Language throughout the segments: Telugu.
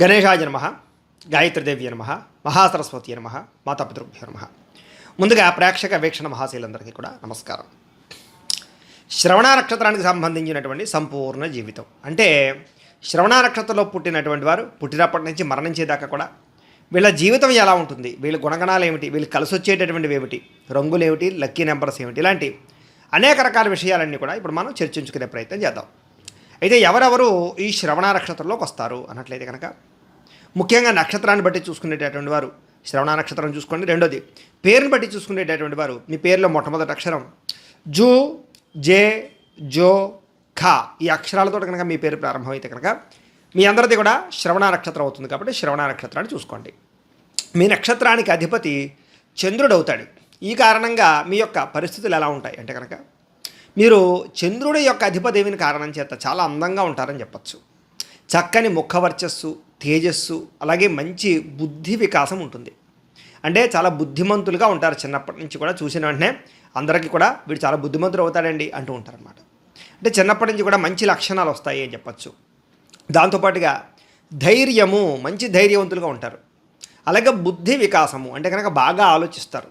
గణేశాయ నమ గాయత్రిదేవి నమ మహాసరస్వతి నమ మాతాపితృభ్యో నమ. ముందుగా ప్రేక్షక వీక్షణ మహాశీలందరికీ కూడా నమస్కారం. శ్రవణ నక్షత్రానికి సంబంధించినటువంటి సంపూర్ణ జీవితం. అంటే శ్రవణ నక్షత్రంలో పుట్టినటువంటి వారు పుట్టినప్పటి నుంచి మరణించేదాకా కూడా వీళ్ళ జీవితం ఎలా ఉంటుంది? వీళ్ళ గుణగణాలు ఏమిటి? వీళ్ళు కలిసి వచ్చేటటువంటివి ఏమిటి? రంగులు ఏమిటి? లక్కీ నెంబర్స్ ఏమిటి? ఇలాంటి అనేక రకాల విషయాలన్నీ కూడా ఇప్పుడు మనం చర్చించుకునే ప్రయత్నం చేద్దాం. అయితే ఎవరెవరు ఈ శ్రవణ నక్షత్రంలోకి వస్తారు అన్నట్లయితే కనుక ముఖ్యంగా నక్షత్రాన్ని బట్టి చూసుకునేటటువంటి వారు శ్రవణ నక్షత్రం చూసుకోండి. రెండోది పేరుని బట్టి చూసుకునేటటువంటి వారు మీ పేరులో మొట్టమొదటి అక్షరం జూ జే జో ఖా ఈ అక్షరాలతో కనుక మీ పేరు ప్రారంభమైతే కనుక మీ అందరిది కూడా శ్రవణ నక్షత్రం అవుతుంది కాబట్టి శ్రవణ నక్షత్రాన్ని చూసుకోండి. మీ నక్షత్రానికి అధిపతి చంద్రుడు అవుతాడు. ఈ కారణంగా మీ యొక్క పరిస్థితులు ఎలా ఉంటాయి అంటే కనుక మీరు చంద్రుడి యొక్క అధిపదేవిని కారణం చేత చాలా అందంగా ఉంటారని చెప్పచ్చు. చక్కని ముఖ వర్చస్సు తేజస్సు అలాగే మంచి బుద్ధి వికాసం ఉంటుంది. అంటే చాలా బుద్ధిమంతులుగా ఉంటారు చిన్నప్పటి నుంచి కూడా చూసిన వెంటనే అందరికీ కూడా వీడు చాలా బుద్ధిమంతుడు అవుతాడండి అంటూ ఉంటారనమాట అంటే చిన్నప్పటి నుంచి కూడా మంచి లక్షణాలు వస్తాయి అని చెప్పచ్చు. దాంతోపాటుగా ధైర్యము మంచి ధైర్యవంతులుగా ఉంటారు. అలాగే బుద్ధి వికాసము అంటే కనుక బాగా ఆలోచిస్తారు.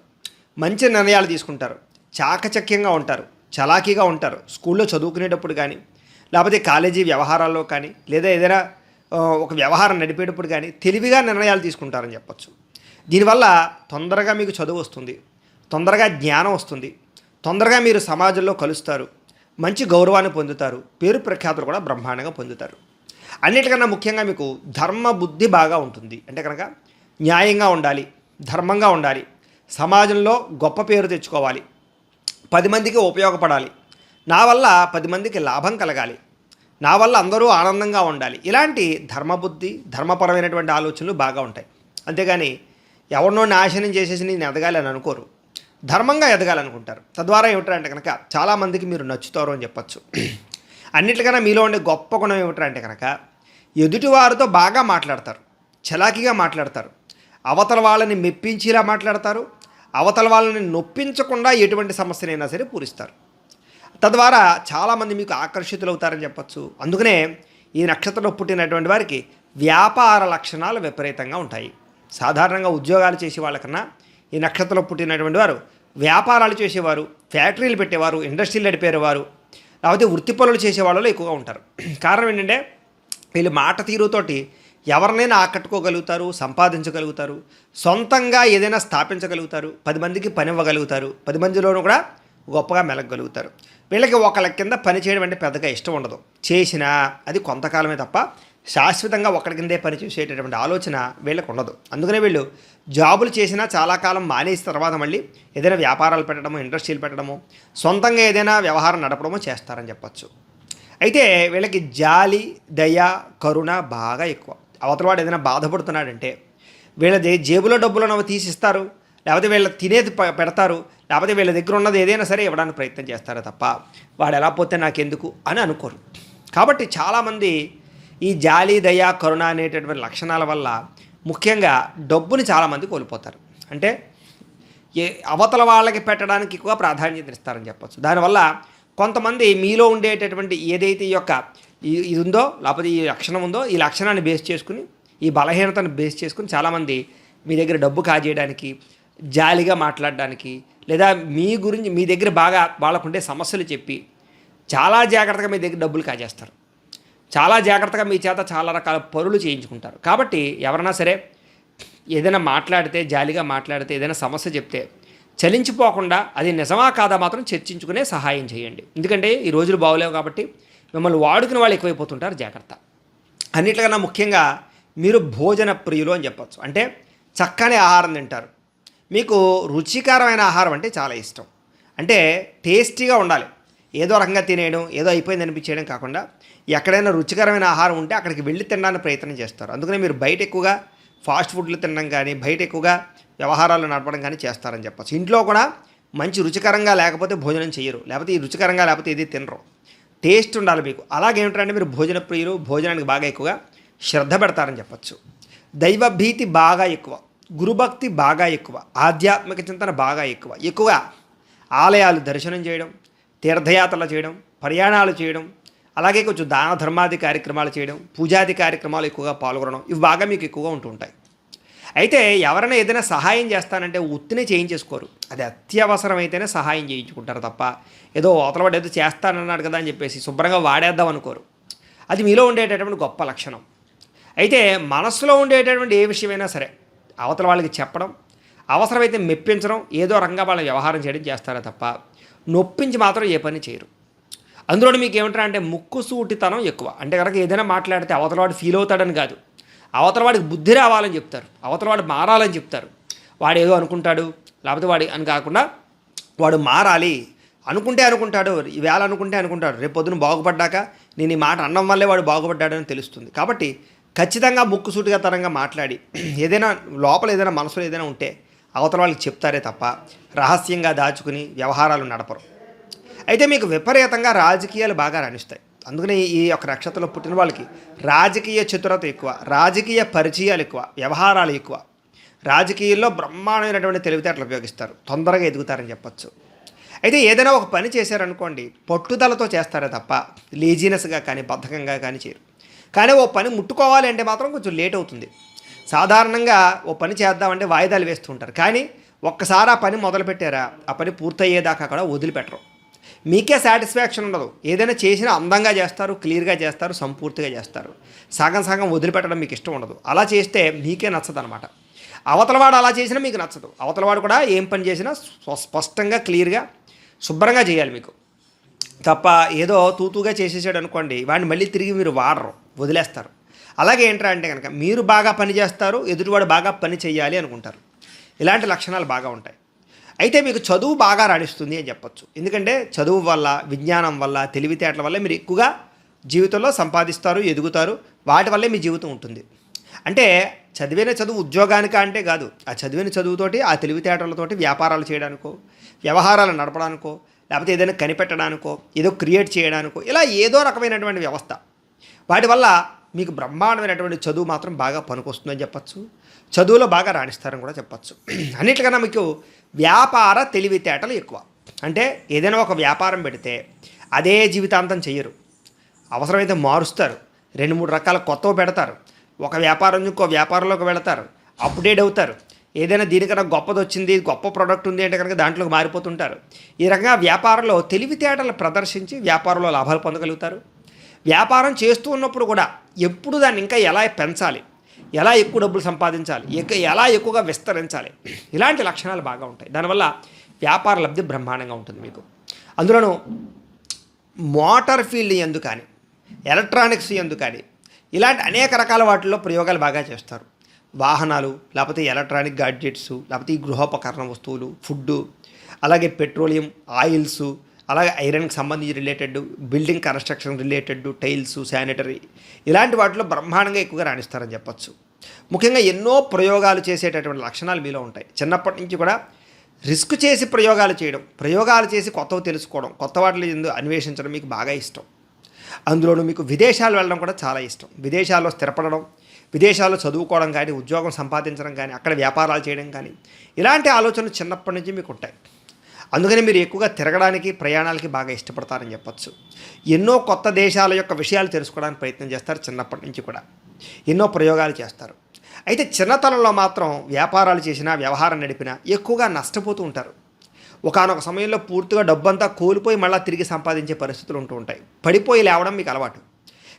మంచి నిర్ణయాలు తీసుకుంటారు. చాకచక్యంగా ఉంటారు. చలాకీగా ఉంటారు. స్కూల్లో చదువుకునేటప్పుడు కానీ లేకపోతే కాలేజీ వ్యవహారాల్లో కానీ లేదా ఏదైనా ఒక వ్యవహారం నడిపేటప్పుడు కానీ తెలివిగా నిర్ణయాలు తీసుకుంటారని చెప్పచ్చు. దీనివల్ల తొందరగా మీకు చదువు వస్తుంది. తొందరగా జ్ఞానం వస్తుంది. తొందరగా మీరు సమాజంలో కలుస్తారు. మంచి గౌరవాన్ని పొందుతారు. పేరు ప్రఖ్యాతులు కూడా బ్రహ్మాండంగా పొందుతారు. అన్నిటికన్నా ముఖ్యంగా మీకు ధర్మ బుద్ధి బాగా ఉంటుంది. అంటే కనుక న్యాయంగా ఉండాలి ధర్మంగా ఉండాలి. సమాజంలో గొప్ప పేరు తెచ్చుకోవాలి. పది మందికి ఉపయోగపడాలి. నా వల్ల పది మందికి లాభం కలగాలి. నా వల్ల అందరూ ఆనందంగా ఉండాలి. ఇలాంటి ధర్మబుద్ధి ధర్మపరమైనటువంటి ఆలోచనలు బాగా ఉంటాయి. అంతేగాని ఎవరినో నాశనం చేసేసి నేను ఎదగాలి అని అనుకోరు. ధర్మంగా ఎదగాలనుకుంటారు. తద్వారా ఏమిటంటే కనుక చాలామందికి మీరు నచ్చుతారు అని చెప్పచ్చు. అన్నిటికన్నా మీలో ఉండే గొప్ప గుణం ఏమిటంటే కనుక ఎదుటివారితో బాగా మాట్లాడతారు. చలాకీగా మాట్లాడతారు. అవతల వాళ్ళని మెప్పించేలా మాట్లాడతారు. అవతల వాళ్ళని నొప్పించకుండా ఎటువంటి సమస్యనైనా సరే పూరిస్తారు. తద్వారా చాలామంది మీకు ఆకర్షితులవుతారని చెప్పచ్చు. అందుకనే ఈ నక్షత్రంలో పుట్టినటువంటి వారికి వ్యాపార లక్షణాలు విపరీతంగా ఉంటాయి. సాధారణంగా ఉద్యోగాలు చేసే వాళ్ళకన్నా ఈ నక్షత్రంలో పుట్టినటువంటి వారు వ్యాపారాలు చేసేవారు ఫ్యాక్టరీలు పెట్టేవారు ఇండస్ట్రీలు నడిపేవారు లేకపోతే వృత్తి పనులు చేసే వాళ్ళు ఎక్కువగా ఉంటారు. కారణం ఏంటంటే వీళ్ళు మాట తీరుతోటి ఎవరినైనా ఆకట్టుకోగలుగుతారు సంపాదించగలుగుతారు సొంతంగా ఏదైనా స్థాపించగలుగుతారు పది మందికి పని ఇవ్వగలుగుతారు పది మందిలోనూ కూడా గొప్పగా మెలగలుగుతారు వీళ్ళకి ఒకళ్ళ కింద పని చేయడం అంటే పెద్దగా ఇష్టం ఉండదు. చేసినా అది కొంతకాలమే తప్ప శాశ్వతంగా ఒకరి కిందే పని చేసేటటువంటి ఆలోచన వీళ్ళకి ఉండదు. అందుకనే వీళ్ళు జాబులు చేసినా చాలా కాలం మానేసిన తర్వాత మళ్ళీ ఏదైనా వ్యాపారాలు పెట్టడము ఇండస్ట్రీలు పెట్టడము సొంతంగా ఏదైనా వ్యవహారం నడపడమో చేస్తారని చెప్పచ్చు. అయితే వీళ్ళకి జాలి దయ కరుణ బాగా ఎక్కువ. అవతలవాడు ఏదైనా బాధపడుతున్నాడంటే వీళ్ళది జేబులో డబ్బులు ఉన్నవి తీసిస్తారు లేకపోతే వీళ్ళ తినేది పెడతారు లేకపోతే వీళ్ళ దగ్గర ఉన్నది ఏదైనా సరే ఇవ్వడానికి ప్రయత్నం చేస్తారు తప్ప వాడు ఎలా పోతే నాకెందుకు అని అనుకోరు. కాబట్టి చాలామంది ఈ జాలి దయ కరుణ అనేటటువంటి లక్షణాల వల్ల ముఖ్యంగా డబ్బుని చాలామంది కోల్పోతారు. అంటే ఏ అవతల వాళ్ళకి పెట్టడానికి ఎక్కువ ప్రాధాన్యత ఇస్తారని చెప్పచ్చు. దానివల్ల కొంతమంది మీలో ఉండేటటువంటి ఏదైతే ఈ యొక్క ఇది ఉందో లేకపోతే ఈ లక్షణం ఉందో ఈ లక్షణాన్ని బేస్ చేసుకుని ఈ బలహీనతను బేస్ చేసుకుని చాలామంది మీ దగ్గర డబ్బు కాజేయడానికి జాలిగా మాట్లాడడానికి లేదా మీ గురించి మీ దగ్గర బాగా వాళ్ళకుండే సమస్యలు చెప్పి చాలా జాగ్రత్తగా మీ దగ్గర డబ్బులు కాజేస్తారు. చాలా జాగ్రత్తగా మీ చేత చాలా రకాల పనులు చేయించుకుంటారు. కాబట్టి ఎవరైనా సరే ఏదైనా మాట్లాడితే జాలిగా మాట్లాడితే ఏదైనా సమస్య చెప్తే చలించిపోకుండా అది నిజమా కాదా మాత్రం చర్చించుకునే సహాయం చేయండి. ఎందుకంటే ఈ రోజులు బాగోలేవు కాబట్టి మిమ్మల్ని వాడుకునే వాళ్ళు ఎక్కువైపోతుంటారు జాగ్రత్త. అన్నిటికన్నా ముఖ్యంగా మీరు భోజన ప్రియులు అని చెప్పచ్చు. అంటే చక్కని ఆహారం తింటారు. మీకు రుచికరమైన ఆహారం అంటే చాలా ఇష్టం. అంటే టేస్టీగా ఉండాలి. ఏదో రకంగా తినేయడం ఏదో అయిపోయింది అనిపించేయడం కాకుండా ఎక్కడైనా రుచికరమైన ఆహారం ఉంటే అక్కడికి వెళ్ళి తినడానికి ప్రయత్నం చేస్తారు. అందుకనే మీరు బయట ఎక్కువగా ఫాస్ట్ ఫుడ్లు తినడం కానీ బయట ఎక్కువగా వ్యవహారాలు నడపడం కానీ చేస్తారని చెప్పచ్చు. ఇంట్లో కూడా మంచి రుచికరంగా లేకపోతే భోజనం చేయరు లేకపోతే ఈ రుచికరంగా లేకపోతే ఇది తినరు. టేస్ట్ ఉండాలి మీకు. అలాగేమిటంటే మీరు భోజన ప్రియులు భోజనానికి బాగా ఎక్కువగా శ్రద్ధ పెడతారని చెప్పచ్చు. దైవభీతి బాగా ఎక్కువ గురుభక్తి బాగా ఎక్కువ ఆధ్యాత్మిక చింతన బాగా ఎక్కువ. ఎక్కువగా ఆలయాలు దర్శనం చేయడం తీర్థయాత్రలు చేయడం ప్రయాణాలు చేయడం అలాగే కొంచెం దాన ధర్మాది కార్యక్రమాలు చేయడం పూజాది కార్యక్రమాలు ఎక్కువగా పాల్గొనడం ఇవి బాగా మీకు ఎక్కువగా ఉంటుంటాయి అయితే ఎవరైనా ఏదైనా సహాయం చేస్తానంటే ఉత్తినే చేయించేసుకోరు. అది అత్యవసరమైతేనే సహాయం చేయించుకుంటారు తప్ప ఏదో అవతలవాడు ఏదో చేస్తానన్నాడు కదా అని చెప్పేసి శుభ్రంగా వాడేద్దాం అనుకోరు. అది మీలో ఉండేటటువంటి గొప్ప లక్షణం. అయితే మనస్సులో ఉండేటటువంటి ఏ విషయమైనా సరే అవతల వాళ్ళకి చెప్పడం అవసరమైతే మెప్పించడం ఏదో రకంగా వాళ్ళ వ్యవహారం చేయడం చేస్తారే తప్ప నొప్పించి మాత్రం ఏ పని చేయరు. అందులో మీకు ఏమంటారు అంటే ముక్కు సూటితనం ఎక్కువ. అంటే కనుక ఏదైనా మాట్లాడితే అవతలవాడు ఫీల్ అవుతాడని కాదు. అవతల వాడికి బుద్ధి రావాలని చెప్తారు. అవతల వాడు మారాలని చెప్తారు. వాడు ఏదో అనుకుంటాడు. లేకపోతే వాడి అని కాకుండా వాడు మారాలి. అనుకుంటే అనుకుంటాడు. ఈవేళ అనుకుంటే అనుకుంటాడు. రేపు పొద్దున బాగుపడ్డాక నేను ఈ మాట అన్నం వల్లే వాడు బాగుపడ్డాడని తెలుస్తుంది. కాబట్టి ఖచ్చితంగా ముక్కుసూటిగా తరంగా మాట్లాడి ఏదైనా లోపల ఏదైనా మనసులో ఏదైనా ఉంటే అవతల వాళ్ళకి చెప్తారే తప్ప రహస్యంగా దాచుకుని వ్యవహారాలు నడపరు. అయితే మీకు విపరీతంగా రాజకీయాలు బాగా రాణిస్తాయి. అందుకనే ఈ యొక్క నక్షత్రంలో పుట్టిన వాళ్ళకి రాజకీయ చతురత ఎక్కువ రాజకీయ పరిచయాలు ఎక్కువ వ్యవహారాలు ఎక్కువ. రాజకీయాల్లో బ్రహ్మాండమైనటువంటి తెలివితేటలు ఉపయోగిస్తారు తొందరగా ఎదుగుతారని చెప్పొచ్చు. అయితే ఏదైనా ఒక పని చేశారనుకోండి పట్టుదలతో చేస్తారే తప్ప లేజినెస్గా కానీ బద్ధకంగా కానీ చేయరు. కానీ ఓ పని ముట్టుకోవాలి అంటే మాత్రం కొంచెం లేట్ అవుతుంది. సాధారణంగా ఓ పని చేద్దామంటే వాయిదాలు వేస్తుంటారు కానీ ఒక్కసారి ఆ పని మొదలుపెట్టారా ఆ పని పూర్తయ్యేదాకా కూడా వదిలిపెట్టరు. మీకే సాటిస్ఫాక్షన్ ఉండదు. ఏదైనా చేసినా అందంగా చేస్తారు క్లియర్గా చేస్తారు సంపూర్తిగా చేస్తారు. సగం సగం వదిలిపెట్టడం మీకు ఇష్టం ఉండదు. అలా చేస్తే మీకే నచ్చదు అనమాట అవతలవాడు అలా చేసినా మీకు నచ్చదు. అవతలవాడు కూడా ఏం పని చేసినా స్పష్టంగా క్లియర్గా శుభ్రంగా చేయాలి మీకు. తప్ప ఏదో తూతుగా చేసేసాడు అనుకోండి వాడిని మళ్ళీ తిరిగి మీరు వాడరు వదిలేస్తారు. అలాగే ఏంట్రా అంటే కనుక మీరు బాగా పని చేస్తారు ఎదుటివాడు బాగా పని చేయాలి అనుకుంటారు. ఇలాంటి లక్షణాలు బాగా ఉంటాయి. అయితే మీకు చదువు బాగా రాణిస్తుంది అని చెప్పొచ్చు. ఎందుకంటే చదువు వల్ల విజ్ఞానం వల్ల తెలివితేటల వల్ల మీరు ఎక్కువగా జీవితంలో సంపాదిస్తారు ఎదుగుతారు. వాటి వల్లే మీ జీవితం ఉంటుంది. అంటే చదివిన చదువు ఉద్యోగానికా అంటే కాదు. ఆ చదివిన చదువుతోటి ఆ తెలివితేటలతోటి వ్యాపారాలు చేయడానికో వ్యవహారాలు నడపడానికో లేకపోతే ఏదైనా కనిపెట్టడానికో ఏదో క్రియేట్ చేయడానికో ఇలా ఏదో రకమైనటువంటి వ్యవస్థ. వాటి వల్ల మీకు బ్రహ్మాండమైనటువంటి చదువు మాత్రం బాగా పనికొస్తుందని చెప్పచ్చు. చదువులో బాగా రాణిస్తారని కూడా చెప్పచ్చు. అన్నిటికన్నా మీకు వ్యాపార తెలివితేటలు ఎక్కువ. అంటే ఏదైనా ఒక వ్యాపారం పెడితే అదే జీవితాంతం చెయ్యరు. అవసరమైతే మారుస్తారు. రెండు మూడు రకాల కొత్తవి పెడతారు. ఒక వ్యాపారం నుంచి ఇంకో వ్యాపారంలోకి వెళతారు. అప్డేట్ అవుతారు. ఏదైనా దీనికన్నా గొప్పది వచ్చింది గొప్ప ప్రోడక్ట్ ఉంది అంటే కనుక దాంట్లోకి మారిపోతుంటారు. ఈ రకంగా వ్యాపారంలో తెలివితేటలు ప్రదర్శించి వ్యాపారంలో లాభాలు పొందగలుగుతారు. వ్యాపారం చేస్తూ ఉన్నప్పుడు కూడా ఎప్పుడు దాన్ని ఇంకా ఎలా పెంచాలి? ఎలా ఎక్కువ డబ్బులు సంపాదించాలి? ఎలా ఎక్కువగా విస్తరించాలి? ఇలాంటి లక్షణాలు బాగా ఉంటాయి. దానివల్ల వ్యాపార లబ్ధి బ్రహ్మాండంగా ఉంటుంది మీకు. అందులోనూ మోటార్ ఫీల్డ్ ఎందు కానీ ఎలక్ట్రానిక్స్ ఎందు కానీ ఇలాంటి అనేక రకాల వాటిల్లో ప్రయోగాలు బాగా చేస్తారు. వాహనాలు లేకపోతే ఎలక్ట్రానిక్ గాడ్జెట్స్ లేకపోతే ఈ గృహోపకరణ వస్తువులు ఫుడ్డు అలాగే పెట్రోలియం ఆయిల్స్ అలాగే ఐరన్కి సంబంధించి related building construction related tiles sanitary ఇలాంటి వాటిలో బ్రహ్మాండంగా ఎక్కువగా రాణిస్తారని చెప్పొచ్చు. ముఖ్యంగా ఎన్నో ప్రయోగాలు చేసేటటువంటి లక్షణాలు మీలో ఉంటాయి. చిన్నప్పటి నుంచి కూడా రిస్క్ చేసి ప్రయోగాలు చేయడం ప్రయోగాలు చేసి కొత్తవి తెలుసుకోవడం కొత్త వాటిని ఎందు అన్వేషించడం మీకు బాగా ఇష్టం. అందులోనూ మీకు విదేశాలు వెళ్ళడం కూడా చాలా ఇష్టం. విదేశాల్లో స్థిరపడడం విదేశాల్లో చదువుకోవడం కానీ ఉద్యోగం సంపాదించడం కానీ అక్కడ వ్యాపారాలు చేయడం కానీ ఇలాంటి ఆలోచనలు చిన్నప్పటి నుంచి మీకు ఉంటాయి. అందుకని మీరు ఎక్కువగా తిరగడానికి ప్రయాణాలకి బాగా ఇష్టపడతారని చెప్పొచ్చు. ఎన్నో కొత్త దేశాల యొక్క విషయాలు తెలుసుకోవడానికి ప్రయత్నం చేస్తారు చిన్నప్పటి నుంచి కూడా. ఎన్నో ప్రయోగాలు చేస్తారు. అయితే చిన్నతనంలో మాత్రం వ్యాపారాలు చేసినా వ్యవహారం నడిపినా ఎక్కువగా నష్టపోతూ ఉంటారు. ఒకానొక సమయంలో పూర్తిగా డబ్బంతా కోల్పోయి మళ్ళీ తిరిగి సంపాదించే పరిస్థితులు ఉంటూ ఉంటాయి. పడిపోయి లేవడం మీకు అలవాటు.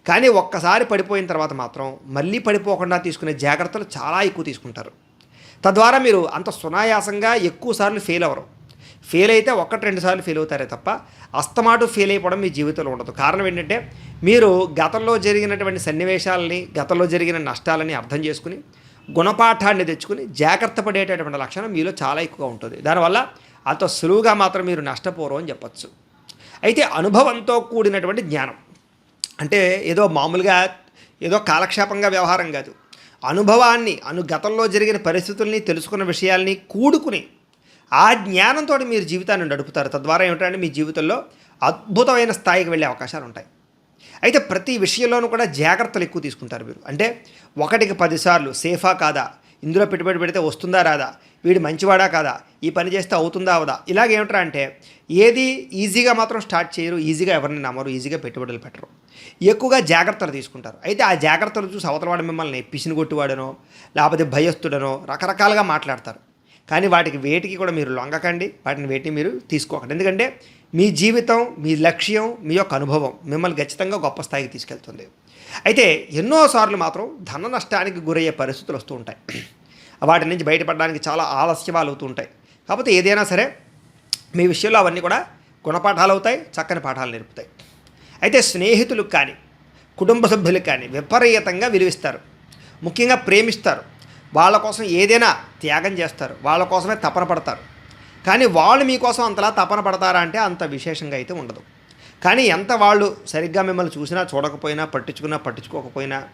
కానీ ఒక్కసారి పడిపోయిన తర్వాత మాత్రం మళ్ళీ పడిపోకుండా తీసుకునే జాగ్రత్తలు చాలా ఎక్కువ తీసుకుంటారు. తద్వారా మీరు అంత సునాయాసంగా ఎక్కువ సార్లు ఫెయిల్ అవ్వరు. ఫెయిల్ అయితే ఒకటి రెండు సార్లు ఫెయిల్ అవుతారే తప్ప అస్తమాటు ఫెయిల్ అయిపోవడం మీ జీవితంలో ఉండదు. కారణం ఏంటంటే మీరు గతంలో జరిగినటువంటి సన్నివేశాలని గతంలో జరిగిన నష్టాలని అర్థం చేసుకుని గుణపాఠాన్ని తెచ్చుకుని జాగ్రత్త పడేటటువంటి లక్షణం మీలో చాలా ఎక్కువగా ఉంటుంది. దానివల్ల అంత సులువుగా మాత్రం మీరు నష్టపోరు అని చెప్పచ్చు. అయితే అనుభవంతో కూడినటువంటి జ్ఞానం. అంటే ఏదో మామూలుగా ఏదో కాలక్షేపంగా వ్యవహారం కాదు. అనుభవాన్ని అను గతంలో జరిగిన పరిస్థితుల్ని తెలుసుకున్న విషయాల్ని కూడుకుని ఆ జ్ఞానంతో మీరు జీవితాన్ని నడుపుతారు. తద్వారా ఏమిటంటే మీ జీవితంలో అద్భుతమైన స్థాయికి వెళ్ళే అవకాశాలు ఉంటాయి. అయితే ప్రతి విషయంలోనూ కూడా జాగ్రత్తలు ఎక్కువ తీసుకుంటారు మీరు అంటే ఒకటికి పదిసార్లు సేఫా కాదా? ఇందులో పెట్టుబడి పెడితే వస్తుందా రాదా? వీడు మంచివాడా కాదా? ఈ పని చేస్తే అవుతుందా అవదా? ఇలాగేమిట్రా అంటే ఏది ఈజీగా మాత్రం స్టార్ట్ చేయరు. ఈజీగా ఎవరిని నమ్మరు. ఈజీగా పెట్టుబడులు పెట్టరు. ఎక్కువగా జాగ్రత్తలు తీసుకుంటారు. అయితే ఆ జాగ్రత్తలు చూసి అవతలవాడు మిమ్మల్ని పిసిని కొట్టివాడనో లేకపోతే భయస్తుడనో రకరకాలుగా మాట్లాడతారు. కానీ వాటికి వేటికి కూడా మీరు లొంగకండి వాటిని వేటిని మీరు తీసుకోకండి. ఎందుకంటే మీ జీవితం మీ లక్ష్యం మీ యొక్క అనుభవం మిమ్మల్ని ఖచ్చితంగా గొప్ప స్థాయికి తీసుకెళ్తుంది. అయితే ఎన్నోసార్లు మాత్రం ధన నష్టానికి గురయ్యే పరిస్థితులు వస్తూ ఉంటాయి. వాటి నుంచి బయటపడడానికి చాలా ఆలస్యవాలు అవుతూ ఉంటాయి. కాకపోతే ఏదైనా సరే మీ విషయంలో అవన్నీ కూడా గుణపాఠాలు అవుతాయి చక్కని పాఠాలు నేర్పుతాయి. అయితే స్నేహితులకు కానీ కుటుంబ సభ్యులకు కానీ విపరీతంగా విలువిస్తారు. ముఖ్యంగా ప్రేమిస్తారు. వాళ్ళ కోసం ఏదైనా త్యాగం చేస్తారు. వాళ్ళ కోసమే తపన పడతారు. కానీ వాళ్ళు మీకోసం అంతలా తపన పడతారా అంటే అంత విశేషంగా అయితే ఉండదు. కానీ ఎంత వాళ్ళు సరిగ్గా మిమ్మల్ని చూసినా చూడకపోయినా పట్టించుకున్నా పట్టించుకోకపోయినా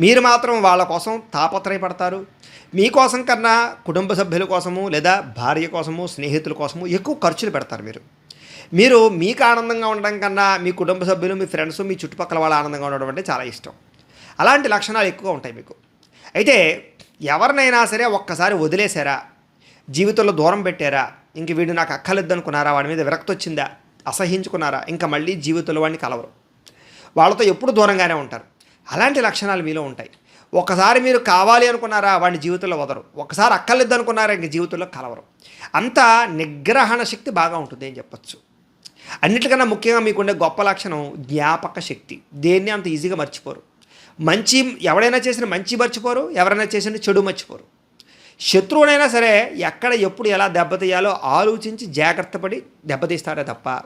మీరు మాత్రం వాళ్ళ కోసం తాపత్రయపడతారు. మీకోసం కన్నా కుటుంబ సభ్యుల కోసము లేదా భార్య కోసము స్నేహితుల కోసము ఎక్కువ ఖర్చులు పెడతారు మీరు. మీరు మీకు ఆనందంగా ఉండడం కన్నా మీ కుటుంబ సభ్యులు మీ ఫ్రెండ్స్ మీ చుట్టుపక్కల వాళ్ళు ఆనందంగా ఉండడం అంటే చాలా ఇష్టం. అలాంటి లక్షణాలు ఎక్కువ ఉంటాయి మీకు. అయితే ఎవరినైనా సరే ఒక్కసారి వదిలేశారా? జీవితంలో దూరం పెట్టారా? ఇంక వీడు నాకు అక్కలిద్దనుకున్నారా వాడి మీద విరక్తి వచ్చిందా? అసహించుకున్నారా? ఇంకా మళ్ళీ జీవితంలో వాడిని కలవరు. వాళ్ళతో ఎప్పుడు దూరంగానే ఉంటారు. అలాంటి లక్షణాలు మీలో ఉంటాయి. ఒకసారి మీరు కావాలి అనుకున్నారా? వాడిని జీవితంలో వదరు. ఒకసారి అక్కర్లేదు అనుకున్నారా ఇంక జీవితంలో కలవరు. అంత నిగ్రహణ శక్తి బాగా ఉంటుంది అని చెప్పచ్చు. అన్నిటికన్నా ముఖ్యంగా మీకుండే గొప్ప లక్షణం జ్ఞాపక శక్తి. దేన్ని అంత ఈజీగా మర్చిపోరు. మంచి ఎవడైనా చేసిన మంచి మర్చిపోరు ఎవరైనా చేసిన చెడు మర్చిపోరు. శత్రువునైనా సరే ఎక్కడ ఎప్పుడు ఎలా దెబ్బతీయాలో ఆలోచించి జాగ్రత్త పడి దెబ్బతీస్తారే తప్ప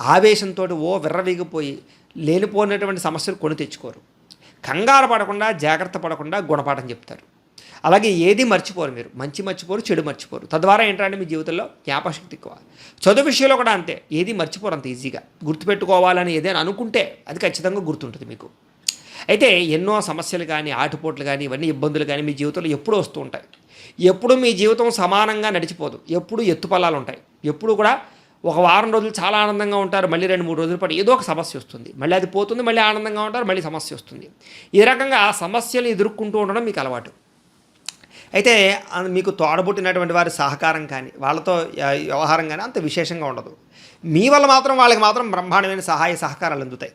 ఆవేశంతో ఓ విర్రవీగిపోయి లేనిపోయినటువంటి సమస్యలు కొని తెచ్చుకోరు. కంగారు పడకుండా జాగ్రత్త పడకుండా గుణపాఠం చెప్తారు. అలాగే ఏది మర్చిపోరు మీరు. మంచి మర్చిపోరు చెడు మర్చిపోరు. తద్వారా ఏంటంటే మీ జీవితంలో జ్ఞాపశక్తి ఎక్కువ చదువు విషయంలో కూడా అంతే. ఏది మర్చిపోరు అంత ఈజీగా. గుర్తుపెట్టుకోవాలని ఏదైనా అనుకుంటే అది ఖచ్చితంగా గుర్తుంటుంది మీకు. అయితే ఎన్నో సమస్యలు కానీ ఆటుపోట్లు కానీ ఇవన్నీ ఇబ్బందులు కానీ మీ జీవితంలో ఎప్పుడూ వస్తూ ఉంటాయి. ఎప్పుడు మీ జీవితం సమానంగా నడిచిపోదు. ఎప్పుడు ఎత్తుపల్లాలు ఉంటాయి. ఎప్పుడు కూడా ఒక వారం రోజులు చాలా ఆనందంగా ఉంటారు. మళ్ళీ రెండు మూడు రోజుల పాటు ఏదో ఒక సమస్య వస్తుంది. మళ్ళీ అది పోతుంది మళ్ళీ ఆనందంగా ఉంటారు మళ్ళీ సమస్య వస్తుంది. ఈ రకంగా ఆ సమస్యలు ఎదుర్కొంటూ ఉండడం మీకు అలవాటు. అయితే మీకు తోడబుట్టినటువంటి వారి సహకారం కానీ వాళ్ళతో వ్యవహారం కానీ అంత విశేషంగా ఉండదు. మీ వల్ల మాత్రం వాళ్ళకి మాత్రం బ్రహ్మాండమైన సహాయ సహకారాలు అందుతాయి.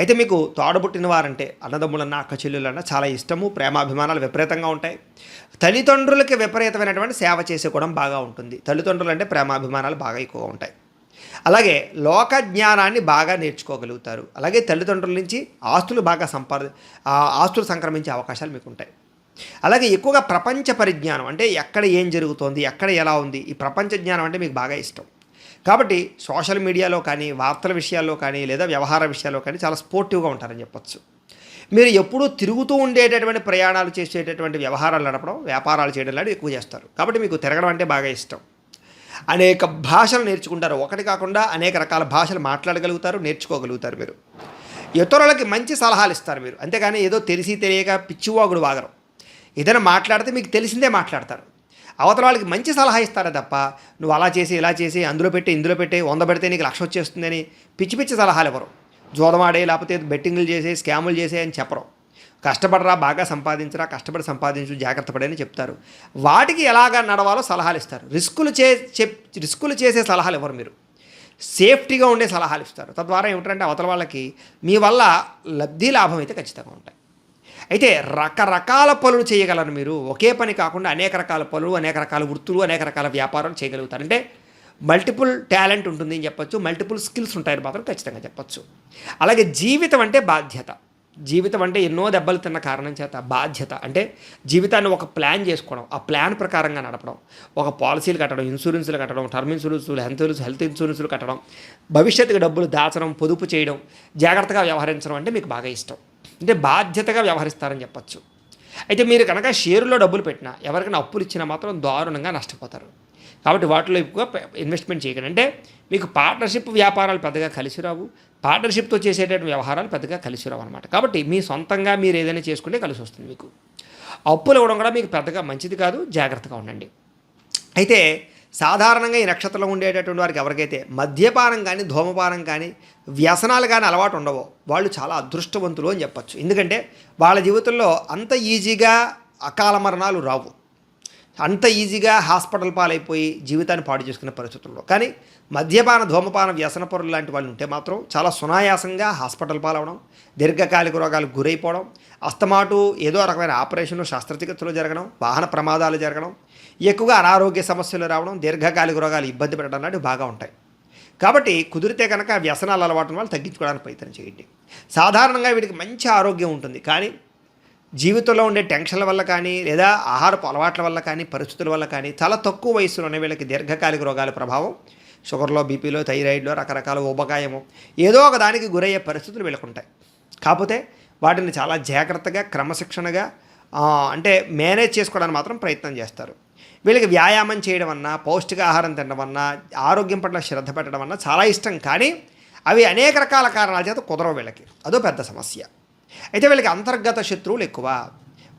అయితే మీకు తోడబుట్టిన వారంటే అన్నదమ్ములన్న అక్క చెల్లెలన్న చాలా ఇష్టము ప్రేమాభిమానాలు విపరీతంగా ఉంటాయి. తల్లిదండ్రులకి విపరీతమైనటువంటి సేవ చేసే బాగా ఉంటుంది. తల్లిదండ్రులు అంటే ప్రేమాభిమానాలు బాగా ఎక్కువగా ఉంటాయి. అలాగే లోక జ్ఞానాన్ని బాగా నేర్చుకోగలుగుతారు. అలాగే తల్లిదండ్రుల నుంచి ఆస్తులు బాగా సంపాద ఆస్తులు సంక్రమించే అవకాశాలు మీకు ఉంటాయి అలాగే ఎక్కువగా ప్రపంచ పరిజ్ఞానం అంటే ఎక్కడ ఏం జరుగుతోంది ఎక్కడ ఎలా ఉంది ఈ ప్రపంచ జ్ఞానం అంటే మీకు బాగా ఇష్టం. కాబట్టి సోషల్ మీడియాలో కానీ వార్తల విషయాల్లో కానీ లేదా వ్యవహార విషయాల్లో కానీ చాలా స్పోర్టివ్గా ఉంటారని చెప్పొచ్చు. మీరు ఎప్పుడూ తిరుగుతూ ఉండేటటువంటి ప్రయాణాలు చేసేటటువంటి వ్యవహారాలు నడపడం వ్యాపారాలు చేయడం లాంటివి ఎక్కువ చేస్తారు. కాబట్టి మీకు తిరగడం అంటే బాగా ఇష్టం. అనేక భాషలు నేర్చుకుంటారు. ఒకటి కాకుండా అనేక రకాల భాషలు మాట్లాడగలుగుతారు నేర్చుకోగలుగుతారు మీరు. ఇతరులకి మంచి సలహాలు ఇస్తారు మీరు. అంతేగాని ఏదో తెలిసి తెలియక పిచ్చివాగుడు వాగరు. ఏదైనా మాట్లాడితే మీకు తెలిసిందే మాట్లాడతారు. అవతల వాళ్ళకి మంచి సలహా ఇస్తారే తప్ప నువ్వు అలా చేసి ఇలా చేసి అందులో పెట్టి ఇందులో పెట్టి వంద పెడితే నీకు లక్ష వచ్చేస్తుందని పిచ్చి పిచ్చి సలహాలు ఇవ్వరు. జోదమాడే లేకపోతే బెట్టింగ్లు చేసి స్కాములు చేసే అని చెప్పరు. కష్టపడరా బాగా సంపాదించరా కష్టపడి సంపాదించు జాగ్రత్త పడని చెప్తారు. వాటికి ఎలాగా నడవాలో సలహాలు ఇస్తారు. రిస్కులు చే చెప్ రిస్కులు చేసే సలహాలు ఇవ్వరు మీరు. సేఫ్టీగా ఉండే సలహాలు ఇస్తారు. తద్వారా ఏమిటంటే అవతల వాళ్ళకి మీ వల్ల లబ్ధి లాభం అయితే ఖచ్చితంగా ఉంటాయి. అయితే రకరకాల పనులు చేయగలరు మీరు. ఒకే పని కాకుండా అనేక రకాల పనులు అనేక రకాల వృత్తులు అనేక రకాల వ్యాపారాలు చేయగలుగుతారు. అంటే మల్టిపుల్ టాలెంట్ ఉంటుంది అని చెప్పొచ్చు మల్టిపుల్ స్కిల్స్ ఉంటాయని మాత్రం ఖచ్చితంగా చెప్పొచ్చు. అలాగే జీవితం అంటే బాధ్యత. జీవితం అంటే ఎన్నో దెబ్బలు తిన్న కారణం చేత బాధ్యత. అంటే జీవితాన్ని ఒక ప్లాన్ చేసుకోవడం ఆ ప్లాన్ ప్రకారంగా నడపడం ఒక పాలసీలు కట్టడం ఇన్సూరెన్స్లు కట్టడం టర్మ్ ఇన్సూరెన్స్లు హెల్త్ ఇన్సూరెన్స్ హెల్త్ ఇన్సూరెన్స్లు కట్టడం భవిష్యత్తుకు డబ్బులు దాచడం పొదుపు చేయడం జాగ్రత్తగా వ్యవహరించడం అంటే మీకు బాగా ఇష్టం. అంటే బాధ్యతగా వ్యవహరిస్తారని చెప్పచ్చు. అయితే మీరు కనుక షేరులో డబ్బులు పెట్టినా ఎవరికైనా అప్పులు ఇచ్చినా మాత్రం దారుణంగా నష్టపోతారు. కాబట్టి వాటిలో ఎక్కువ ఇన్వెస్ట్మెంట్ చేయకండి. అంటే మీకు పార్ట్నర్షిప్ వ్యాపారాలు పెద్దగా కలిసి రావు. పార్ట్నర్షిప్తో చేసేటటువంటి వ్యవహారాలు పెద్దగా కలిసి రావు అనమాట కాబట్టి మీ సొంతంగా మీరు ఏదైనా చేసుకుంటే కలిసి వస్తుంది మీకు. అప్పులు ఇవ్వడం కూడా మీకు పెద్దగా మంచిది కాదు జాగ్రత్తగా ఉండండి. అయితే సాధారణంగా ఈ నక్షత్రంలో ఉండేటటువంటి వారికి ఎవరికైతే మద్యపానం కానీ ధూమపానం కానీ వ్యసనాలు కానీ అలవాటు ఉండవో వాళ్ళు చాలా అదృష్టవంతులు అని చెప్పచ్చు. ఎందుకంటే వాళ్ళ జీవితంలో అంత ఈజీగా అకాల మరణాలు రావు. అంత ఈజీగా హాస్పిటల్ పాలైపోయి జీవితాన్ని పాడు చేసుకునే పరిస్థితుల్లో. కానీ మద్యపాన ధూమపాన వ్యసన పరులు లాంటి వాళ్ళు ఉంటే మాత్రం చాలా సునాయాసంగా హాస్పిటల్ పాలవడం దీర్ఘకాలిక రోగాలు గురైపోవడం అస్తమాటు ఏదో రకమైన ఆపరేషన్లు శస్త్రచికిత్సలు జరగడం వాహన ప్రమాదాలు జరగడం ఎక్కువగా అనారోగ్య సమస్యలు రావడం దీర్ఘకాలిక రోగాలు ఇబ్బంది పెట్టడం లాంటివి బాగా ఉంటాయి. కాబట్టి కుదిరితే కనుక వ్యసనాలు అలవాటు వాళ్ళు తగ్గించుకోవడానికి ప్రయత్నం చేయండి. సాధారణంగా వీటికి మంచి ఆరోగ్యం ఉంటుంది. కానీ జీవితంలో ఉండే టెన్షన్ల వల్ల కానీ లేదా ఆహారపు అలవాట్ల వల్ల కానీ పరిస్థితుల వల్ల కానీ చాలా తక్కువ వయసులోనే వీళ్ళకి దీర్ఘకాలిక రోగాల ప్రభావం షుగర్లో బీపీలో థైరాయిడ్లో రకరకాల ఉపకాయము ఏదో ఒక దానికి గురయ్యే పరిస్థితులు వీళ్ళకుంటాయి కాకపోతే వాటిని చాలా జాగ్రత్తగా క్రమశిక్షణగా అంటే మేనేజ్ చేసుకోవడానికి మాత్రం ప్రయత్నం చేస్తారు. వీళ్ళకి వ్యాయామం చేయడం అన్నా పౌష్టికాహారం తినడం అన్నా ఆరోగ్యం పట్ల శ్రద్ధ పెట్టడం అన్నా చాలా ఇష్టం. కానీ అవి అనేక రకాల కారణాల చేత కుదరవు వీళ్ళకి. అదో పెద్ద సమస్య. అయితే వీళ్ళకి అంతర్గత శత్రువులు ఎక్కువ.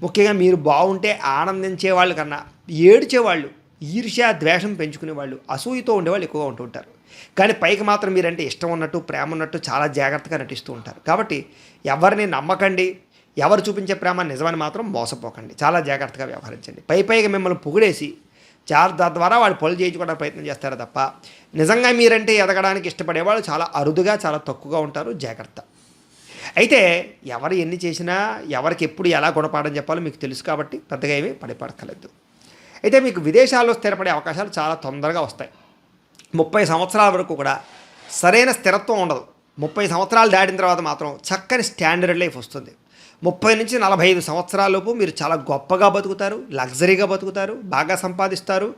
ముఖ్యంగా మీరు బాగుంటే ఆనందించే వాళ్ళు కన్నా ఏడ్చేవాళ్ళు ఈర్ష్య ద్వేషం పెంచుకునే వాళ్ళు అసూయతో ఉండేవాళ్ళు ఎక్కువగా ఉంటుంటారు కానీ పైకి మాత్రం మీరంటే ఇష్టం ఉన్నట్టు ప్రేమ ఉన్నట్టు చాలా జాగ్రత్తగా నటిస్తూ ఉంటారు. కాబట్టి ఎవరిని నమ్మకండి. ఎవరు చూపించే ప్రేమ నిజమని మాత్రం మోసపోకండి. చాలా జాగ్రత్తగా వ్యవహరించండి. పై పైగా మిమ్మల్ని పొగిడేసి చార్ ద్వారా వాళ్ళు పనులు చేయించుకోవడానికి ప్రయత్నం చేస్తారు తప్ప? నిజంగా మీరంటే ఎదగడానికి ఇష్టపడేవాళ్ళు చాలా అరుదుగా చాలా తక్కువగా ఉంటారు. జాగ్రత్త. అయితే ఎవరు ఎన్ని చేసినా ఎవరికి ఎప్పుడు ఎలా గుణపాఠం చెప్పాలో మీకు తెలుసు కాబట్టి పెద్దగా ఏమీ పడిపడకలేదు అయితే మీకు విదేశాల్లో స్థిరపడే అవకాశాలు చాలా తొందరగా వస్తాయి. ముప్పై సంవత్సరాల వరకు కూడా సరైన స్థిరత్వం ఉండదు. ముప్పై సంవత్సరాలు దాటిన తర్వాత మాత్రం చక్కని స్టాండర్డ్ లైఫ్ వస్తుంది. ముప్పై నుంచి నలభై ఐదు సంవత్సరాలలోపు మీరు చాలా గొప్పగా బతుకుతారు లగ్జరీగా బతుకుతారు బాగా సంపాదిస్తారు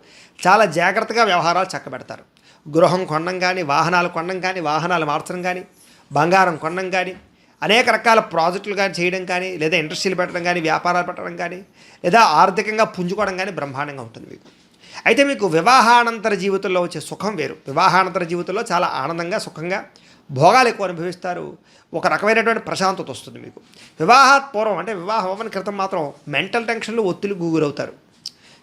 చాలా జాగ్రత్తగా వ్యవహారాలు చక్కబెడతారు. గృహం కొనడం కానీ వాహనాలు కొనడం కానీ వాహనాలు మార్చడం కానీ బంగారం కొనడం కానీ అనేక రకాల ప్రాజెక్టులు కానీ చేయడం కానీ లేదా ఇండస్ట్రీలు పెట్టడం కానీ వ్యాపారాలు పెట్టడం కానీ లేదా ఆర్థికంగా పుంజుకోవడం కానీ బ్రహ్మాండంగా ఉంటుంది మీకు. అయితే మీకు వివాహానంతర జీవితంలో వచ్చే సుఖం వేరు. వివాహానంతర జీవితంలో చాలా ఆనందంగా సుఖంగా భోగాలు ఎక్కువ అనుభవిస్తారు. ఒక రకమైనటువంటి ప్రశాంతత వస్తుంది మీకు. వివాహాత్ పూర్వం అంటే వివాహం అవ్వని క్రితం మాత్రం మెంటల్ టెన్షన్లు ఒత్తిడి గురవుతారు.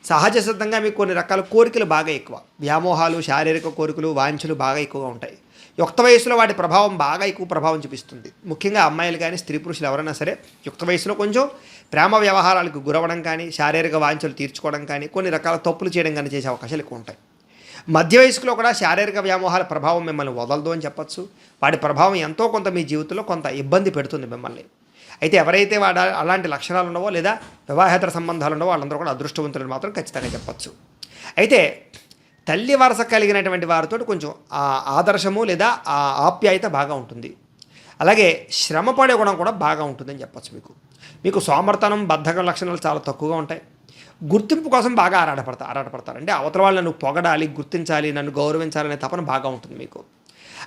సహజ సిద్ధంగా మీకు కొన్ని రకాల కోరికలు బాగా ఎక్కువ. వ్యామోహాలు శారీరక కోరికలు వాంఛలు బాగా ఎక్కువగా ఉంటాయి. యుక్త వయసులో వాటి ప్రభావం బాగా ఎక్కువ ప్రభావం చూపిస్తుంది. ముఖ్యంగా అమ్మాయిలు కానీ స్త్రీ పురుషులు ఎవరైనా సరే యుక్త వయసులో కొంచెం ప్రేమ వ్యవహారాలకు గురవడం కానీ శారీరక వాంఛలు తీర్చుకోవడం కానీ కొన్ని రకాల తప్పులు చేయడం కానీ చేసే అవకాశాలు ఎక్కువ ఉంటాయి. మధ్య వయసులో కూడా శారీరక వ్యామోహాల ప్రభావం మిమ్మల్ని వదలదు అని చెప్పచ్చు. వాటి ప్రభావం ఎంతో కొంత మీ జీవితంలో కొంత ఇబ్బంది పెడుతుంది మిమ్మల్ని. అయితే ఎవరైతే వాడ అలాంటి లక్షణాలు ఉండవో లేదా వివాహేతర సంబంధాలు ఉండవో వాళ్ళందరూ కూడా అదృష్టవంతులని మాత్రం ఖచ్చితంగా చెప్పచ్చు. అయితే తల్లి వరస కలిగినటువంటి వారితో కొంచెం ఆ ఆదర్శము లేదా ఆ ఆప్యాయత బాగా ఉంటుంది. అలాగే శ్రమ పడే గుణం కూడా బాగా ఉంటుందని చెప్పచ్చు మీకు. మీకు సోమర్తనం బద్ధకం లక్షణాలు చాలా తక్కువగా ఉంటాయి. గుర్తింపు కోసం బాగా ఆరాటపడతారు ఆరాటపడతారు. అంటే అవతల వాళ్ళు నన్ను పొగడాలి గుర్తించాలి నన్ను గౌరవించాలనే తపన బాగా ఉంటుంది మీకు.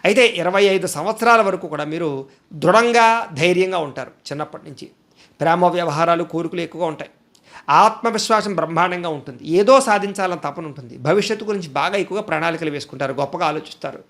అయితే ఇరవై ఐదు సంవత్సరాల వరకు కూడా మీరు దృఢంగా ధైర్యంగా ఉంటారు చిన్నప్పటి నుంచి. ప్రేమ వ్యవహారాలు కోరికలు ఎక్కువగా ఉంటాయి. ఆత్మవిశ్వాసం బ్రహ్మాండంగా ఉంటుంది. ఏదో సాధించాలని తపన ఉంటుంది. భవిష్యత్తు గురించి బాగా ఎక్కువగా ప్రణాళికలు వేసుకుంటారు గొప్పగా ఆలోచిస్తారు.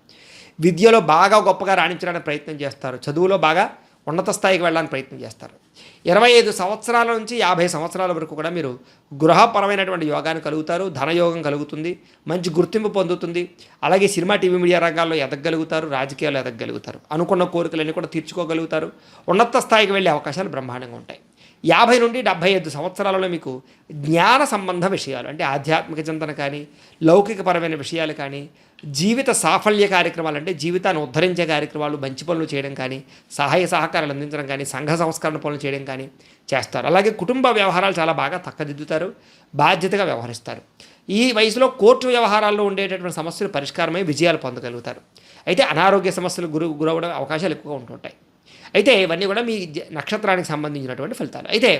విద్యలో బాగా గొప్పగా రాణించడానికి ప్రయత్నం చేస్తారు. చదువులో బాగా ఉన్నత స్థాయికి వెళ్ళడానికి ప్రయత్నం చేస్తారు. ఇరవై ఐదు సంవత్సరాల నుంచి యాభై సంవత్సరాల వరకు కూడా మీరు గృహపరమైనటువంటి యోగాన్ని కలుగుతారు ధనయోగం కలుగుతుంది మంచి గుర్తింపు పొందుతుంది. అలాగే సినిమా టీవీ మీడియా రంగాల్లో ఎదగగలుగుతారు రాజకీయాలు ఎదగగలుగుతారు అనుకున్న కోరికలన్నీ కూడా తీర్చుకోగలుగుతారు. ఉన్నత స్థాయికి వెళ్ళే అవకాశాలు బ్రహ్మాండంగా ఉంటాయి. యాభై నుండి డెబ్భై ఐదు సంవత్సరాలలో మీకు జ్ఞాన సంబంధ విషయాలు అంటే ఆధ్యాత్మిక చింతన కానీ లౌకికపరమైన విషయాలు కానీ జీవిత సాఫల్య కార్యక్రమాలు అంటే జీవితాన్ని ఉద్ధరించే కార్యక్రమాలు మంచి పనులు చేయడం కానీ సహాయ సహకారాలు అందించడం కానీ సంఘ సంస్కరణ పనులు చేయడం కానీ చేస్తారు. అలాగే కుటుంబ వ్యవహారాలు చాలా బాగా తక్కదిద్దుతారు బాధ్యతగా వ్యవహరిస్తారు. ఈ వయసులో కోర్టు వ్యవహారాల్లో ఉండేటటువంటి సమస్యలు పరిష్కారమై విజయాలు పొందగలుగుతారు. అయితే అనారోగ్య సమస్యలు గురి గురవడం అవకాశాలు ఎక్కువగా ఉంటుంటాయి. అయితే ఇవన్నీ కూడా మీ నక్షత్రానికి సంబంధించినటువంటి ఫలితాలు. అయితే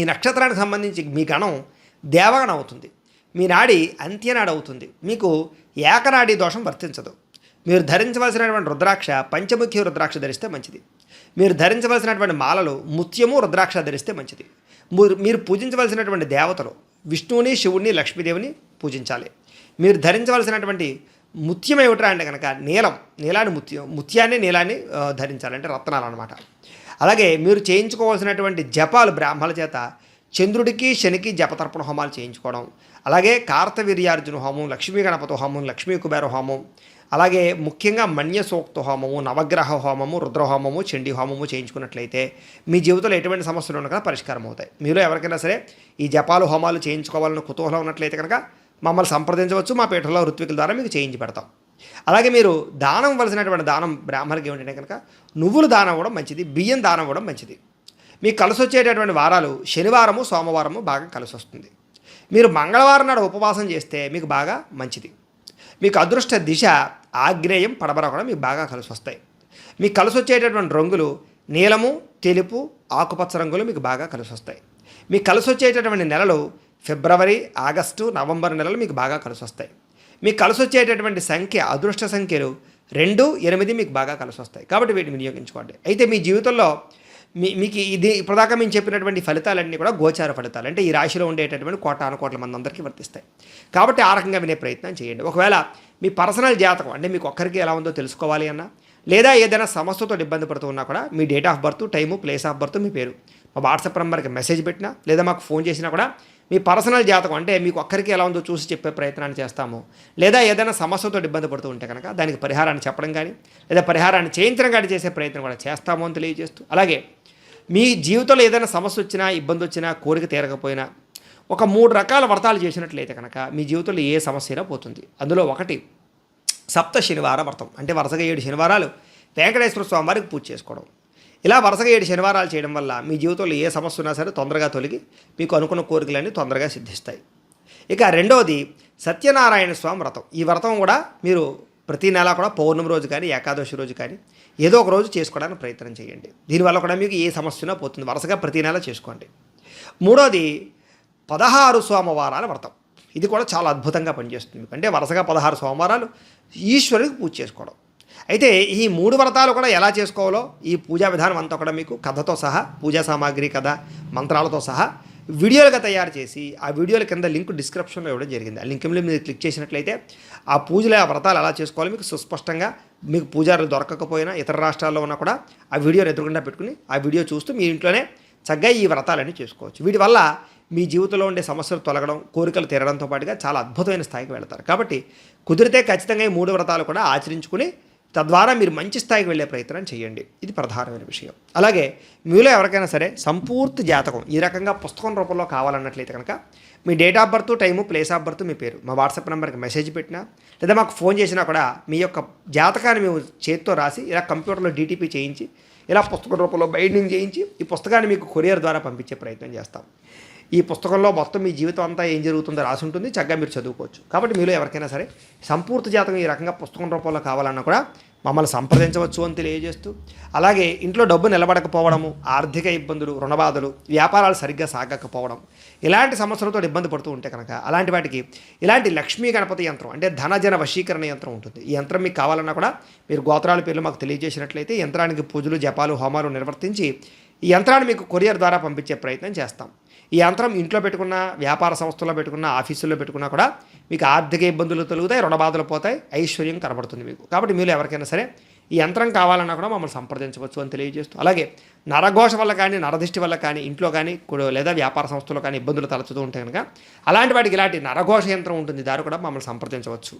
ఈ నక్షత్రానికి సంబంధించి మీ గణం దేవగణం అవుతుంది. మీ నాడి అంత్యనాడు అవుతుంది. మీకు ఏకనాడి దోషం వర్తించదు. మీరు ధరించవలసినటువంటి రుద్రాక్ష పంచముఖి రుద్రాక్ష ధరిస్తే మంచిది. మీరు ధరించవలసినటువంటి మాలలు ముత్యము రుద్రాక్ష ధరిస్తే మంచిది. మీరు మీరు పూజించవలసినటువంటి దేవతలు విష్ణువుని శివుణ్ణి లక్ష్మీదేవిని పూజించాలి. మీరు ధరించవలసినటువంటి ముత్యం ఏమిట్రా అంటే కనుక నీలం. నీలాన్ని ముత్యం ముత్యాన్ని నీలాన్ని ధరించాలంటే రత్నాలు అనమాట అలాగే మీరు చేయించుకోవాల్సినటువంటి జపాలు బ్రాహ్మణుల చేత చంద్రుడికి శనికి జపతర్పణ హోమాలు చేయించుకోవడం. అలాగే కార్తవీర్యార్జున హోమం లక్ష్మీ గణపతి హోమం లక్ష్మీ కుబేర హోమం. అలాగే ముఖ్యంగా మణ్యసూక్త హోమము నవగ్రహ హోమము రుద్రహోమము చండీ హోమము చేయించుకున్నట్లయితే మీ జీవితంలో ఎటువంటి సమస్యలు ఉన్నా కూడా పరిష్కారం అవుతాయి. మీలో ఎవరికైనా సరే ఈ జపాలు హోమాలు చేయించుకోవాలని కుతూహలం ఉన్నట్లయితే కనుక మమ్మల్ని సంప్రదించవచ్చు మా పీఠంలో ఋత్వికుల ద్వారా మీకు చేయించి పెడతాం. అలాగే మీరు దానం ఇవ్వాల్సినటువంటి దానం బ్రాహ్మణకి ఏమిటంటే కనుక నువ్వులు దానం అవ్వడం మంచిది బియ్యం దానం ఇవ్వడం మంచిది. మీకు కలిసి వచ్చేటటువంటి వారాలు శనివారము సోమవారము బాగా కలిసి వస్తుంది మీరు మంగళవారం నాడు ఉపవాసం చేస్తే మీకు బాగా మంచిది. మీకు అదృష్ట దిశ ఆగ్నేయం పడబర కూడా మీకు బాగా కలిసి వస్తాయి మీకు కలిసి వచ్చేటటువంటి రంగులు నీలము తెలుపు ఆకుపచ్చ రంగులు మీకు బాగా కలిసి వస్తాయి మీకు కలిసి వచ్చేటటువంటి నెలలు ఫిబ్రవరి ఆగస్టు నవంబర్ నెలలు మీకు బాగా కలిసి వస్తాయి మీకు కలిసి వచ్చేటటువంటి సంఖ్య అదృష్ట సంఖ్యలు రెండు ఎనిమిది మీకు బాగా కలిసి వస్తాయి కాబట్టి వీటిని వినియోగించుకోండి. అయితే మీ జీవితంలో మీ మీకు ఇది ఇప్పటిదాకా మేము చెప్పినటువంటి ఫలితాలన్నీ కూడా గోచార ఫలితాలు. అంటే ఈ రాశిలో ఉండేటటువంటి కోటాను కోట్ల మంది అందరికీ వర్తిస్తాయి. కాబట్టి ఆ రకంగా వినే ప్రయత్నం చేయండి. ఒకవేళ మీ పర్సనల్ జాతకం అంటే మీకు ఒక్కరికి ఎలా ఉందో తెలుసుకోవాలి అన్నా లేదా ఏదైనా సమస్యతో ఇబ్బంది పడుతూ ఉన్నా కూడా మీ date of birth time place of birth మీ పేరు. మా వాట్సాప్ నెంబర్కి మెసేజ్ పెట్టినా లేదా మాకు ఫోన్ చేసినా కూడా మీ పర్సనల్ జాతకం అంటే మీకు ఒక్కరికి ఎలా ఉందో చూసి చెప్పే ప్రయత్నాన్ని చేస్తాము. లేదా ఏదైనా సమస్యతో ఇబ్బంది పడుతూ ఉంటే కనుక దానికి పరిహారాన్ని చెప్పడం కానీ లేదా పరిహారాన్ని చేయించడం కానీ చేసే ప్రయత్నం కూడా చేస్తాము అని తెలియజేస్తూ. అలాగే మీ జీవితంలో ఏదైనా సమస్య వచ్చినా ఇబ్బంది వచ్చినా కోరిక తీరకపోయినా ఒక మూడు రకాల వ్రతాలు చేసినట్లయితే కనుక మీ జీవితంలో ఏ సమస్య అయినా పోతుంది. అందులో ఒకటి సప్త శనివార వ్రతం అంటే వరుసగా ఏడు శనివారాలు వెంకటేశ్వర స్వామి వారికి పూజ చేసుకోవడం. ఇలా వరుసగా ఏడు శనివారాలు చేయడం వల్ల మీ జీవితంలో ఏ సమస్య ఉన్నా సరే తొందరగా తొలగి మీకు అనుకున్న కోరికలన్నీ తొందరగా సిద్ధిస్తాయి. ఇక రెండవది సత్యనారాయణ స్వామి వ్రతం. ఈ వ్రతం కూడా మీరు ప్రతి నెల కూడా పౌర్ణమి రోజు కానీ ఏకాదశి రోజు కానీ ఏదో ఒక రోజు చేసుకోవడానికి ప్రయత్నం చేయండి. దీనివల్ల కూడా మీకు ఏ సమస్య పోతుంది. వరుసగా ప్రతి నెల చేసుకోండి. మూడోది పదహారు సోమవారాల వ్రతం. ఇది కూడా చాలా అద్భుతంగా పనిచేస్తుంది. అంటే వరుసగా పదహారు సోమవారాలు ఈశ్వరుడికి పూజ చేసుకోవడం. అయితే ఈ మూడు వ్రతాలు కూడా ఎలా చేసుకోవాలో ఈ పూజా విధానం అంతా కూడా మీకు కథతో సహా పూజా సామాగ్రి కథ మంత్రాలతో సహా వీడియోలుగా తయారు చేసి ఆ వీడియోల కింద లింక్ డిస్క్రిప్షన్లో ఇవ్వడం జరిగింది. ఆ లింక్ మీద మీరు క్లిక్ చేసినట్లయితే ఆ పూజలు ఆ వ్రతాలు ఎలా చేసుకోవాలో మీకు సుస్పష్టంగా మీకు పూజారులు దొరకకపోయినా ఇతర రాష్ట్రాల్లో ఉన్నా కూడా ఆ వీడియోని ఎదురుగుండా పెట్టుకుని ఆ వీడియో చూస్తూ మీ ఇంట్లోనే చక్కగా ఈ వ్రతాలన్నీ చేసుకోవచ్చు. వీటి వల్ల మీ జీవితంలో ఉండే సమస్యలు తొలగడం కోరికలు తీరడంతో పాటుగా చాలా అద్భుతమైన స్థాయికి వెళతారు. కాబట్టి కుదిరితే ఖచ్చితంగా ఈ మూడు వ్రతాలు కూడా ఆచరించుకుని తద్వారా మీరు మంచి స్థాయికి వెళ్ళే ప్రయత్నం చేయండి. ఇది ప్రధానమైన విషయం. అలాగే మీలో ఎవరికైనా సరే సంపూర్తి జాతకం ఈ రకంగా పుస్తకం రూపంలో కావాలన్నట్లయితే కనుక మీ date of birth time place of birth మీ పేరు. మా వాట్సాప్ నెంబర్కి మెసేజ్ పెట్టినా లేదా మాకు ఫోన్ చేసినా కూడా మీ యొక్క జాతకాన్ని మేము చేతితో రాసి ఇలా కంప్యూటర్లో డీటీపీ చేయించి ఇలా పుస్తకం రూపంలో బైండింగ్ చేయించి ఈ పుస్తకాన్ని మీకు కొరియర్ ద్వారా పంపించే ప్రయత్నం చేస్తాం. ఈ పుస్తకంలో మొత్తం మీ జీవితం అంతా ఏం జరుగుతుందో రాసి ఉంటుంది చక్కగా మీరు చదువుకోవచ్చు. కాబట్టి మీలో ఎవరికైనా సరే సంపూర్తి జాతకం ఈ రకంగా పుస్తకం రూపంలో కావాలన్నా కూడా మమ్మల్ని సంప్రదించవచ్చు అని తెలియజేస్తూ అలాగే ఇంట్లో డబ్బు నిలబడకపోవడము ఆర్థిక ఇబ్బందులు రుణబాధలు వ్యాపారాలు సరిగ్గా సాగకపోవడం ఇలాంటి సమస్యలతో ఇబ్బంది పడుతూ ఉంటే కనుక అలాంటి వాటికి ఇలాంటి లక్ష్మీ గణపతి యంత్రం అంటే ధనజన వశీకరణ యంత్రం ఉంటుంది. ఈ యంత్రం మీకు కావాలన్నా కూడా మీరు గోత్రాల పేర్లు మాకు తెలియజేసినట్లయితే యంత్రానికి పూజలు జపాలు హోమాలు నిర్వర్తించి ఈ యంత్రాన్ని మీకు కొరియర్ ద్వారా పంపించే ప్రయత్నం చేస్తాం. ఈ యంత్రం ఇంట్లో పెట్టుకున్న వ్యాపార సంస్థల్లో పెట్టుకున్న ఆఫీసుల్లో పెట్టుకున్నా కూడా మీకు ఆర్థిక ఇబ్బందులు తొలుగుతాయి రుణబాధలు పోతాయి ఐశ్వర్యం కనబడుతుంది మీకు. కాబట్టి మీరు ఎవరికైనా సరే ఈ యంత్రం కావాలన్నా కూడా మమ్మల్ని సంప్రదించవచ్చు అని తెలియజేస్తూ అలాగే నరఘోష వల్ల కానీ నరదిష్టి వల్ల కానీ ఇంట్లో కానీ లేదా వ్యాపార సంస్థలో కానీ ఇబ్బందులు తలచుతూ ఉంటే కనుక అలాంటి వాటికి ఇలాంటి నరఘోష యంత్రం ఉంటుంది దాని కూడా మమ్మల్ని సంప్రదించవచ్చు.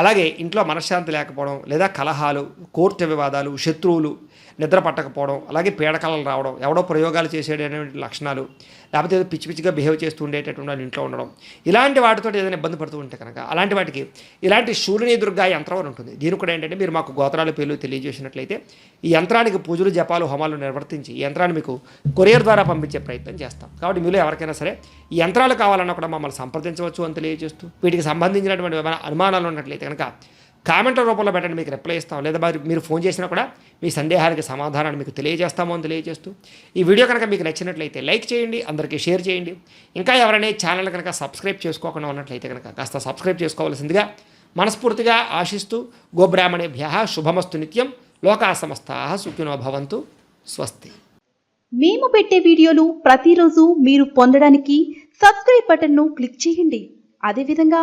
అలాగే ఇంట్లో మనశ్శాంతి లేకపోవడం లేదా కలహాలు కోర్టు వివాదాలు శత్రువులు నిద్ర పట్టకపోవడం అలాగే పీడకలలు రావడం ఎవడో ప్రయోగాలు చేసేటటువంటి లక్షణాలు లేకపోతే ఏదో పిచ్చి పిచ్చిగా బిహేవ్ చేస్తూ ఉండేటటువంటి వాళ్ళు ఇంట్లో ఉండడం ఇలాంటి వాటితో ఏదైనా ఇబ్బంది పడుతూ ఉంటే కనుక అలాంటి వాటికి ఇలాంటి శూలిని దుర్గా యంత్రం ఉంటుంది. దీని కూడా ఏంటంటే మీరు మాకు గోత్రాల పేర్లు తెలియజేసినట్లయితే ఈ యంత్రానికి పూజలు జపాలు హోమాలు నిర్వర్తించి ఈ యంత్రాన్ని మీకు కొరియర్ ద్వారా పంపించే ప్రయత్నం చేస్తాం. కాబట్టి మీలో ఎవరికైనా సరే ఈ యంత్రాలు కావాలన్నా కూడా మమ్మల్ని సంప్రదించవచ్చు అని తెలియజేస్తూ వీటికి సంబంధించినటువంటి ఏమైనా అనుమానాలు ఉన్నట్లయితే కనుక కామెంట్ల రూపంలో పెట్టండి మీకు రిప్లై ఇస్తాం. లేదా మరి మీరు ఫోన్ చేసినా కూడా మీ సందేహానికి సమాధానాన్ని మీకు తెలియజేస్తామో అని తెలియజేస్తూ. ఈ వీడియో కనుక మీకు నచ్చినట్లయితే లైక్ చేయండి అందరికీ షేర్ చేయండి. ఇంకా ఎవరైనా ఛానల్ కనుక సబ్స్క్రైబ్ చేసుకోకుండా ఉన్నట్లయితే కనుక కాస్త సబ్స్క్రైబ్ చేసుకోవాల్సిందిగా మనస్ఫూర్తిగా ఆశిస్తూ గోబ్రాహ్మణేభ్య శుభమస్తు నిత్యం. లోకా సమస్తా సుఖినో భవంతు. స్వస్తి. మేము పెట్టే వీడియోలు ప్రతిరోజు మీరు పొందడానికి సబ్స్క్రైబ్ బటన్ను క్లిక్ చేయండి. అదేవిధంగా